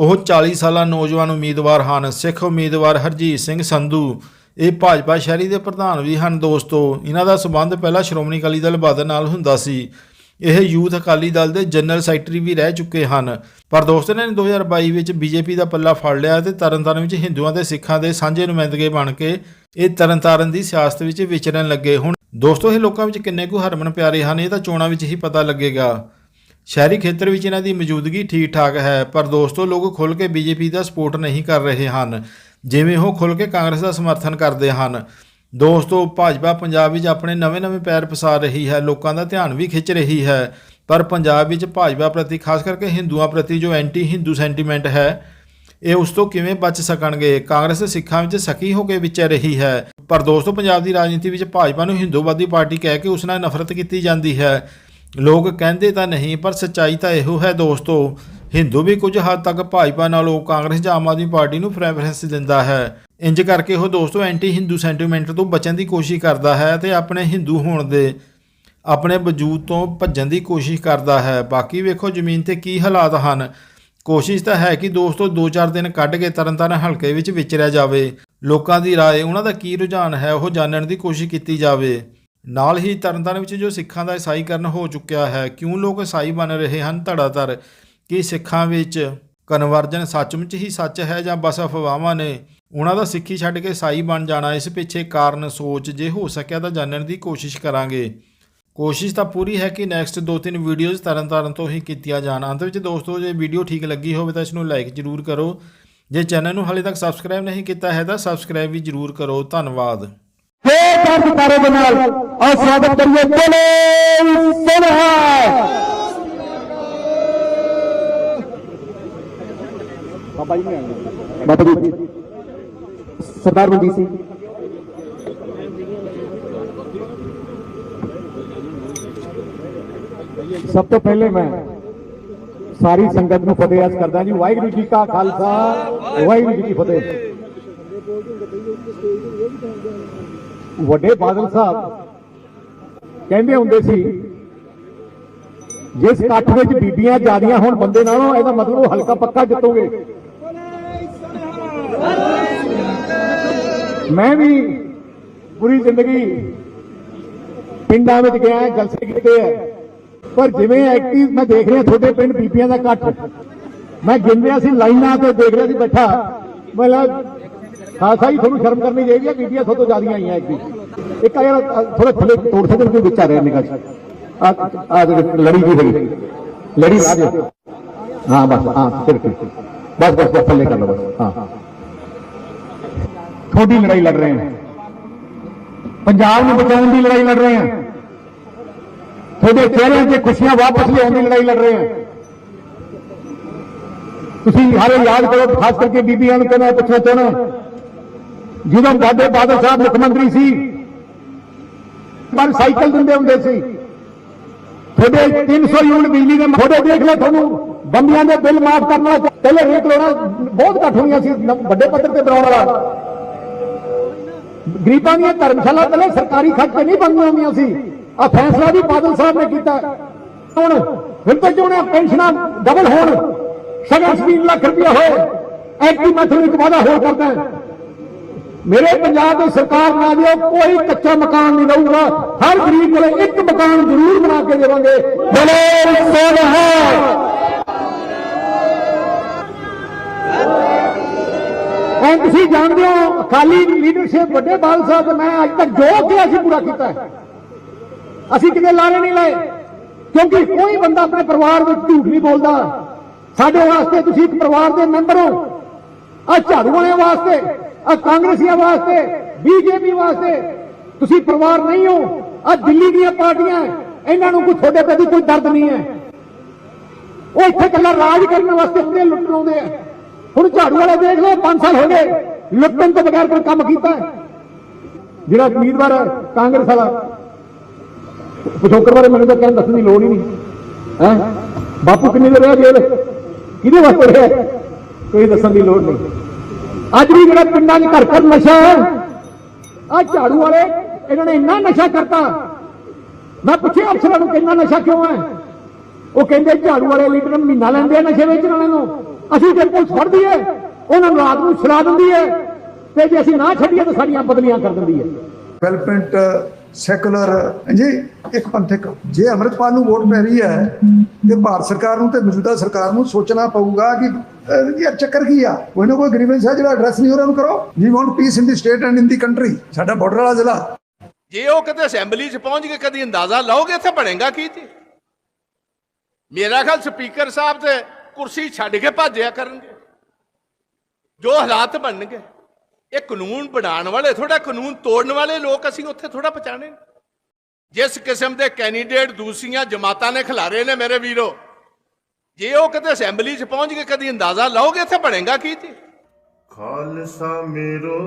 ਉਹ 40 ਸਾਲਾ ਨੌਜਵਾਨ ਉਮੀਦਵਾਰ ਹਨ। ਸਿੱਖ ਉਮੀਦਵਾਰ ਹਰਜੀਤ ਸਿੰਘ ਸੰਧੂ, ਇਹ ਭਾਜਪਾ ਸ਼ਹਿਰੀ ਦੇ ਪ੍ਰਧਾਨ ਵੀ ਹਨ ਦੋਸਤੋ। ਇਹਨਾਂ ਦਾ ਸਬੰਧ ਪਹਿਲਾਂ ਸ਼੍ਰੋਮਣੀ ਅਕਾਲੀ ਦਲ ਬਾਦਲ ਨਾਲ ਹੁੰਦਾ ਸੀ। ਇਹ ਯੂਥ ਅਕਾਲੀ ਦਲ ਦੇ ਜਨਰਲ ਸੈਕਟਰੀ ਵੀ ਰਹਿ ਚੁੱਕੇ ਹਨ। ਪਰ ਦੋਸਤੋ, ਇਹਨਾਂ ਨੇ 2022 ਵਿੱਚ ਬੀਜੇਪੀ ਦਾ ਪੱਲਾ ਫੜ ਲਿਆ ਤੇ ਤਰਨਤਾਰਨ ਵਿੱਚ ਹਿੰਦੂਆਂ ਤੇ ਸਿੱਖਾਂ ਦੇ ਸਾਂਝੇ ਨੁਮਾਇੰਦਗੇ ਬਣ ਕੇ ਇਹ ਤਰਨਤਾਰਨ ਦੀ ਸਿਆਸਤ ਵਿੱਚ ਵਿਚਰਨ ਲੱਗੇ। ਹੁਣ ਦੋਸਤੋ, ਇਹ ਲੋਕਾਂ ਵਿੱਚ ਕਿੰਨੇ ਕੁ ਹਰਮਨ ਪਿਆਰੇ ਹਨ ਇਹ ਤਾਂ ਚੋਣਾਂ ਵਿੱਚ ਹੀ ਪਤਾ ਲੱਗੇਗਾ। ਸ਼ਹਿਰੀ ਖੇਤਰ ਵਿੱਚ ਇਹਨਾਂ ਦੀ ਮੌਜੂਦਗੀ ਠੀਕ ਠਾਕ ਹੈ, ਪਰ ਦੋਸਤੋ, ਲੋਕ ਖੁੱਲ੍ਹ ਕੇ ਬੀਜੇਪੀ ਦਾ ਸਪੋਰਟ ਨਹੀਂ ਕਰ ਰਹੇ ਹਨ। ਜਿਵੇਂ ਉਹ ਖੁੱਲ੍ਹ ਕੇ ਕਾਂਗਰਸ ਦਾ ਸਮਰਥਨ ਕਰਦੇ ਹਨ। ਦੋਸਤੋ, ਭਾਜਪਾ ਪੰਜਾਬ ਵਿੱਚ ਆਪਣੇ ਨਵੇਂ-ਨਵੇਂ ਪੈਰ ਪਸਾਰ ਰਹੀ ਹੈ, ਲੋਕਾਂ ਦਾ ਧਿਆਨ ਵੀ ਖਿੱਚ ਰਹੀ ਹੈ। ਪਰ ਪੰਜਾਬ ਵਿੱਚ ਭਾਜਪਾ ਪ੍ਰਤੀ, ਖਾਸ ਕਰਕੇ ਹਿੰਦੂਆਂ ਪ੍ਰਤੀ ਜੋ ਐਂਟੀ ਹਿੰਦੂ ਸੈਂਟੀਮੈਂਟ ਹੈ, ਇਹ ਉਸ ਤੋਂ ਕਿਵੇਂ ਬਚ ਸਕਣਗੇ? ਕਾਂਗਰਸ ਸਿੱਖਾਂ ਵਿੱਚ ਸਕੀ ਹੋ ਕੇ ਵਿਚਰ ਰਹੀ ਹੈ। ਪਰ ਦੋਸਤੋ, ਪੰਜਾਬ ਦੀ ਰਾਜਨੀਤੀ ਵਿੱਚ ਭਾਜਪਾ ਨੂੰ ਹਿੰਦੂਵਾਦੀ ਪਾਰਟੀ ਕਹਿ ਕੇ ਉਸ ਨਾਲ ਨਫ਼ਰਤ ਕੀਤੀ ਜਾਂਦੀ ਹੈ। ਲੋਕ ਕਹਿੰਦੇ ਤਾਂ ਨਹੀਂ ਪਰ ਸੱਚਾਈ ਤਾਂ ਇਹੋ ਹੈ ਦੋਸਤੋ ਹਿੰਦੂ ਵੀ ਕੁਝ ਹੱਦ ਤੱਕ ਭਾਜਪਾ ਨਾਲੋਂ ਕਾਂਗਰਸ ਜਾਂ ਆਮ ਆਦਮੀ ਪਾਰਟੀ ਨੂੰ ਪ੍ਰੈਫਰੈਂਸ ਦਿੰਦਾ ਹੈ ਇੰਜ ਕਰਕੇ ਉਹ ਦੋਸਤੋ ਐਂਟੀ ਹਿੰਦੂ ਸੈਂਟੀਮੈਂਟ ਤੋਂ ਬਚਣ ਦੀ ਕੋਸ਼ਿਸ਼ ਕਰਦਾ ਹੈ ਤੇ ਆਪਣੇ ਹਿੰਦੂ ਹੋਣ ਦੇ ਆਪਣੇ ਵਜੂਦ ਤੋਂ ਭੱਜਣ ਦੀ ਕੋਸ਼ਿਸ਼ ਕਰਦਾ ਹੈ ਬਾਕੀ ਵੇਖੋ ਜ਼ਮੀਨ ਤੇ ਕੀ ਹਾਲਾਤ ਹਨ ਕੋਸ਼ਿਸ਼ ਤਾਂ ਹੈ ਕਿ ਦੋਸਤੋ 2-4 ਦਿਨ ਕੱਢ ਕੇ ਤਰਨਤਾਰਨ ਹਲਕੇ ਵਿੱਚ ਵਿਚਰਿਆ ਜਾਵੇ ਲੋਕਾਂ ਦੀ رائے ਉਹਨਾਂ ਦਾ ਕੀ ਰੁਝਾਨ ਹੈ ਉਹ ਜਾਣਨ ਦੀ ਕੋਸ਼ਿਸ਼ ਕੀਤੀ ਜਾਵੇ ਨਾਲ ਹੀ ਤਰਨਤਾਰਨ ਵਿੱਚ ਜੋ ਸਿੱਖਾਂ ਦਾ ਈਸਾਈਕਰਨ ਹੋ ਚੁੱਕਿਆ ਹੈ, ਕਿਉਂ ਲੋਕ ਈਸਾਈ ਬਣ ਰਹੇ ਹਨ ਧੜਾਧੜ ਕਿ ਸਿੱਖਾਂ ਵਿੱਚ ਕਨਵਰਜਨ ਸੱਚਮੁੱਚ ਹੀ ਸੱਚ ਹੈ ਜਾਂ ਬਸ ਅਫਵਾਹਾਂ ਨੇ ਉਹਨਾਂ ਦਾ ਸਿੱਖੀ ਛੱਡ ਕੇ ਈਸਾਈ ਬਣ ਜਾਣਾ? ਇਸ ਪਿੱਛੇ ਕਾਰਨ ਸੋਚ ਜੇ ਹੋ ਸਕਿਆ ਤਾਂ ਜਾਣਨ ਦੀ ਕੋਸ਼ਿਸ਼ ਕਰਾਂਗੇ। ਕੋਸ਼ਿਸ਼ ਤਾਂ ਪੂਰੀ ਹੈ ਕਿ ਨੈਕਸਟ ਦੋ ਤਿੰਨ ਵੀਡੀਓਜ਼ ਤਰਨਤਾਰਨ ਤੋਂ ਹੀ ਕੀਤੀਆਂ ਜਾਣ। ਅੰਤ ਵਿੱਚ ਦੋਸਤੋ, ਜੇ ਵੀਡੀਓ ਠੀਕ ਲੱਗੀ ਹੋਵੇ ਤਾਂ ਇਸ ਨੂੰ ਲਾਈਕ ਜ਼ਰੂਰ ਕਰੋ। ਜੇ ਚੈਨਲ ਨੂੰ ਹਾਲੇ ਤੱਕ ਸਬਸਕ੍ਰਾਈਬ ਨਹੀਂ ਕੀਤਾ ਹੈ ਤਾਂ ਸਬਸਕ੍ਰਾਈਬ ਵੀ ਜ਼ਰੂਰ ਕਰੋ। ਧੰਨਵਾਦ। ਫੇਰ ਦਰਦ ਤਾਰੇ ਦੇ ਨਾਲ ਆ ਸਵਾਗਤ ਕਰੀਏ ਬੋਲੇ ਸੋਨਹਾ ਬਾਬਾ ਜੀ ਨੇ ਬਾਬਾ ਜੀ ਸਰਦਾਰ ਮਨਜੀਤ ਸਿੰਘ ਸਭ ਤੋਂ ਪਹਿਲੇ ਮੈਂ ਸਾਰੀ ਸੰਗਤ ਨੂੰ ਫਤਿਹ ਅਰਜ਼ ਕਰਦਾ ਜੀ ਵਾਹਿਗੁਰੂ ਜੀ ਕਾ ਖਾਲਸਾ ਵਾਹਿਗੁਰੂ ਜੀ ਕੀ ਫਤਿਹ ਵੱਡੇ ਬਾਦਲ ਸਾਹਿਬ ਕਹਿੰਦੇ ਹੁੰਦੇ ਸੀ, ਜਿਸ ਇਕੱਠ ਵਿੱਚ ਬੀਬੀਆਂ ਜਿਆਦੀਆਂ ਹੋਣ ਬੰਦੇ ਨਾਲੋਂ ਇਹਦਾ ਮਤਲਬ ਉਹ ਹਲਕਾ ਪੱਕਾ ਜਿੱਤੋਗੇ। ਮੈਂ ਵੀ ਪੂਰੀ ਜ਼ਿੰਦਗੀ ਪਿੰਡਾਂ ਵਿੱਚ ਗਿਆ, ਜਲਸੇ ਕੀਤੇ ਆ। ਪਰ ਜਿਵੇਂ ਐਕਟਿਵ ਮੈਂ ਦੇਖ ਰਿਹਾ ਤੁਹਾਡੇ ਪਿੰਡ ਬੀਬੀਆਂ ਦਾ ਇਕੱਠ, ਮੈਂ ਗਿਣ ਰਿਹਾ ਸੀ, ਲਾਈਨਾਂ ਤੇ ਦੇਖ ਰਿਹਾ ਸੀ ਬੈਠਾ। ਮਤਲਬ ਖਾਸਾ ਹੀ ਤੁਹਾਨੂੰ ਸ਼ਰਮ ਕਰਨੀ ਚਾਹੀਦੀ ਹੈ ਬੀਬੀਆਂ ਤੁਹਾਡੇ ਤੋਂ ਜ਼ਿਆਦੀਆਂ ਆਈਆਂ ਇੱਕ ਇੱਕ ਆ ਯਾਰ ਥੋੜਾ ਥੱਲੇ ਤੋੜ ਸਕਦੇ ਕੋਈ ਵਿੱਚ ਆ ਰਿਹਾ ਨਿਕਲ। ਆ ਆ ਲੜੀ ਜੀ ਹੈਗੀ। ਲੜੀ ਹਾਂ, ਬਸ, ਹਾਂ, ਫਿਰ ਬਸ ਬਸ ਬਸ, ਥੱਲੇ ਕਰ ਲਓ, ਬਸ, ਹਾਂ। ਥੋੜੀ ਲੜਾਈ ਲੜ ਰਹੇ ਹਾਂ ਪੰਜਾਬ ਨੂੰ ਬਚਾਉਣ ਦੀ ਲੜਾਈ ਲੜ ਰਹੇ ਹਾਂ ਤੁਹਾਡੇ ਚਿਹਰਿਆਂ ਤੇ ਖੁਸ਼ੀਆਂ ਵਾਪਸ ਲਿਆਉਣ ਦੀ ਲੜਾਈ ਲੜ ਰਹੇ ਹਾਂ ਤੁਸੀਂ ਹਾਰੇ ਯਾਦ ਕਰੋ, ਖਾਸ ਕਰਕੇ ਬੀਬੀਆਂ ਨੂੰ ਕਹਿੰਦਾ, ਪੁੱਛਣਾ ਚਾਹਣਾ ਜਦੋਂ ਸਾਡੇ ਬਾਦਲ ਸਾਹਿਬ ਮੁੱਖ ਮੰਤਰੀ ਸੀ, ਪਰ ਸਾਈਕਲ ਦਿੰਦੇ ਹੁੰਦੇ ਸੀ। ਤੁਹਾਡੇ 300 ਯੂਨਿਟ ਬਿਜਲੀ ਦੇ ਤੁਹਾਡੇ ਦੇਖ ਲਓ ਤੁਹਾਨੂੰ ਬੰਦਿਆਂ ਦੇ ਬਿੱਲ ਮਾਫ ਕਰਨਾ, ਪਹਿਲੇ ਰੇਟ ਲਾਉਣਾ, ਬਹੁਤ ਘੱਟ ਹੋਈਆਂ ਸੀ ਵੱਡੇ ਪੱਧਰ ਤੇ ਬਣਾਉਣ ਵਾਲਾ। ਗਰੀਬਾਂ ਦੀਆਂ ਧਰਮਸ਼ਾਲਾ ਪਹਿਲੇ ਸਰਕਾਰੀ ਖਰਚ ਨਹੀਂ ਬਣਦੀਆਂ ਹੁੰਦੀਆਂ ਸੀ। ਆ ਫੈਸਲਾ ਵੀ ਬਾਦਲ ਸਾਹਿਬ ਨੇ ਕੀਤਾ। ਹੁਣ ਫਿਰ ਤਾਂ ਚਾਹੁੰਦੇ ਪੈਨਸ਼ਨਾਂ ਡਬਲ ਹੋਣ ਸਗਨ 3 ਲੱਖ ਰੁਪਇਆ ਹੋਏ ਐਕਟੀ ਮੈਂ ਇੱਕ ਵਾਅਦਾ ਹੋਰ ਕਰਦਾ ਮੇਰੇ ਪੰਜਾਬ ਦੀ ਸਰਕਾਰ ਨਾ ਦਿਓ ਕੋਈ ਕੱਚਾ ਮਕਾਨ ਨਹੀਂ ਰਹੂਗਾ ਹਰ ਗਰੀਬ ਕੋਲੇ ਇੱਕ ਮਕਾਨ ਜ਼ਰੂਰ ਬਣਾ ਕੇ ਦੇਵਾਂਗੇ। ਬੋਲੇ ਸੋਨਹਾ ਐਂ ਤੁਸੀਂ ਜਾਣਦੇ ਹੋ, ਅਕਾਲੀ ਲੀਡਰਸ਼ਿਪ ਵੱਡੇ ਬਾਲ ਸਾਹਿਬ ਤੇ ਮੈਂ ਅੱਜ ਤੱਕ ਜੋ ਕਿਹਾ ਸੀ ਪੂਰਾ ਕੀਤਾ ਹੈ। ਅਸੀਂ ਕਿਤੇ ਲਾਰੇ ਨਹੀਂ ਲਾਏ। ਕਿਉਂਕਿ ਕੋਈ ਬੰਦਾ ਆਪਣੇ ਪਰਿਵਾਰ ਵਿੱਚ ਝੂਠ ਨਹੀਂ ਬੋਲਦਾ। ਸਾਡੇ ਵਾਸਤੇ ਤੁਸੀਂ ਇੱਕ ਪਰਿਵਾਰ ਦੇ ਮੈਂਬਰ ਹੋ। ਆ ਝਾੜੂ ਵਾਲਿਆਂ ਵਾਸਤੇ ਆ ਕਾਂਗਰਸੀਆਂ ਵਾਸਤੇ, ਬੀਜੇਪੀ ਵਾਸਤੇ। ਤੁਸੀਂ ਪਰਿਵਾਰ ਨਹੀਂ ਹੋ ਆ ਦਿੱਲੀ ਦੀਆਂ ਪਾਰਟੀਆਂ, ਇਹਨਾਂ ਨੂੰ ਕੋਈ ਤੁਹਾਡੇ ਪ੍ਰਤੀ ਕੋਈ ਦਰਦ ਨਹੀਂ ਹੈ। ਉਹ ਇੱਥੇ ਕੱਲਾ ਰਾਜ ਕਰਨ ਵਾਸਤੇ ਹੁੰਦੇ ਲੁੱਟਣ ਆਉਂਦੇ ਆ? ਹੁਣ ਝਾੜੂ ਵਾਲੇ ਦੇਖ ਲਓ 5 ਸਾਲ ਹੋ ਗਏ, ਲੁੱਟਣ ਤੋਂ ਬਗੈਰ ਕੋਈ ਕੰਮ ਕੀਤਾ ਜਿਹੜਾ ਉਮੀਦਵਾਰ ਹੈ, ਕਾਂਗਰਸ ਵਾਲਾ। ਪਿਛੋਕਰ ਬਾਰੇ ਮੈਨੂੰ ਤਾਂ ਕਹਿਣ ਦੱਸਣ ਦੀ ਲੋੜ ਹੀ ਨਹੀਂ। ਹੈ? ਬਾਪੂ ਕਿੰਨੇ ਦੇ ਰਿਹਾ ਜੇਲ੍ਹ ਕਿਹਦੇ ਵਾਸਤੇ ਰਿਹਾ ਕੋਈ ਦੱਸਣ ਦੀ ਲੋੜ ਨਹੀਂ। ਅੱਜ ਵੀ ਜਿਹੜਾ ਪਿੰਡਾਂ 'ਚ ਘਰ ਘਰ ਨਸ਼ਾ ਹੈ ਆ ਝਾੜੂ ਵਾਲੇ, ਇਹਨਾਂ ਨੇ ਇੰਨਾ ਨਸ਼ਾ ਕਰਤਾ। ਮੈਂ ਪੁੱਛਿਆ ਅਫਸਰਾਂ ਨੂੰ ਕਿੰਨਾ ਨਸ਼ਾ ਕਿਉਂ ਹੈ? ਉਹ ਕਹਿੰਦੇ ਝਾੜੂ ਵਾਲੇ ਲੀਡਰ ਮਹੀਨਾ ਲੈਂਦੇ ਆ ਨਸ਼ੇ ਵੇਚਣ ਵਾਲੇ ਨੂੰ। ਅਸੀਂ ਜੇ ਪੁਲਿਸ ਫੜਦੀ ਹੈ ਉਹਨਾਂ ਨੂੰ ਰਾਤ ਨੂੰ ਛੁਡਾ ਦਿੰਦੀ ਹੈ, ਤੇ ਜੇ ਅਸੀਂ ਨਾ ਛੱਡੀਏ ਤਾਂ ਸਾਡੀਆਂ ਬਦਲੀਆਂ ਕਰ ਦਿੰਦੀ ਹੈ। ਡਿਵੈਲਪਮੈਂਟ ਸੈਕੂਲਰ ਜੀ ਇੱਕ ਪੰਥਕ, ਜੇ ਅੰਮ੍ਰਿਤਪਾਲ ਨੂੰ ਵੋਟ ਪੈ ਰਹੀ ਹੈ, ਤੇ ਭਾਰਤ ਸਰਕਾਰ ਨੂੰ ਤੇ ਮੌਜੂਦਾ ਸਰਕਾਰ ਨੂੰ ਸੋਚਣਾ ਪਊਗਾ ਕਿ ਯਾਰ ਚੱਕਰ ਕੀ ਆ? ਕੋਈ ਨਾ ਕੋਈ ਗ੍ਰੀਵੈਂਸ ਹੈ ਜਿਹੜਾ ਐਡਰੈਸ ਨਹੀਂ ਹੋ ਰਿਹਾ, ਉਹਨੂੰ ਕਰੋ। We want peace in the state and in the country ਸਾਡਾ ਬਾਰਡਰ ਵਾਲਾ ਜ਼ਿਲ੍ਹਾ। ਜੇ ਉਹ ਕਿਤੇ ਅਸੈਂਬਲੀ 'ਚ ਪਹੁੰਚ ਕੇ ਕਦੀ ਅੰਦਾਜ਼ਾ ਲਾਓਗੇ, ਇੱਥੇ ਬਣੇਗਾ ਕੀ ਜੀ ਮੇਰਾ ਖਿਆਲ ਸਪੀਕਰ ਸਾਹਿਬ ਤੇ ਕੁਰਸੀ ਛੱਡ ਕੇ ਭਾਜਿਆ ਕਰਨਗੇ। ਜੋ ਹਾਲਾਤ ਬਣਨਗੇ। ਇਹ ਕਾਨੂੰਨ ਬਣਾਉਣ ਵਾਲੇ ਥੋੜਾ ਕਾਨੂੰਨ ਤੋੜਨ ਵਾਲੇ ਲੋਕ ਅਸੀਂ ਉੱਥੇ ਥੋੜਾ ਪਛਾਣੇ ਜਿਸ ਕਿਸਮ ਦੇ ਕੈਂਡੀਡੇਟ ਦੂਸਰੀਆਂ ਜਮਾਤਾਂ ਨੇ ਖਿਲਾਰੇ ਨੇ ਮੇਰੇ ਵੀਰੋ ਜੇ ਉਹ ਕਦੇ ਅਸੈਂਬਲੀ 'ਚ ਪਹੁੰਚ ਕੇ ਕਦੀ ਅੰਦਾਜ਼ਾ ਲਾਓਗੇ, ਇੱਥੇ ਬਣੇਗਾ ਕੀ ਜੀ? ਖਾਲਸਾ ਮੇਰੋ,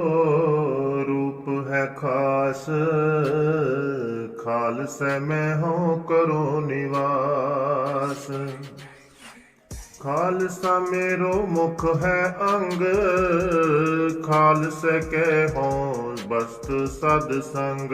ਰੂਪ ਹੈ ਖਾਸ। ਖਾਲਸਾ ਮੈਂ ਹੋ, ਕਰੋ ਨਿਵਾਸ। ਖਾਲਸਾ ਮੇਰੋ, ਮੁਖ ਹੈ ਅੰਗ। ਖਾਲਸੇ ਕੇ ਹੋ ਬਸਤ ਸਦ ਸੰਗ।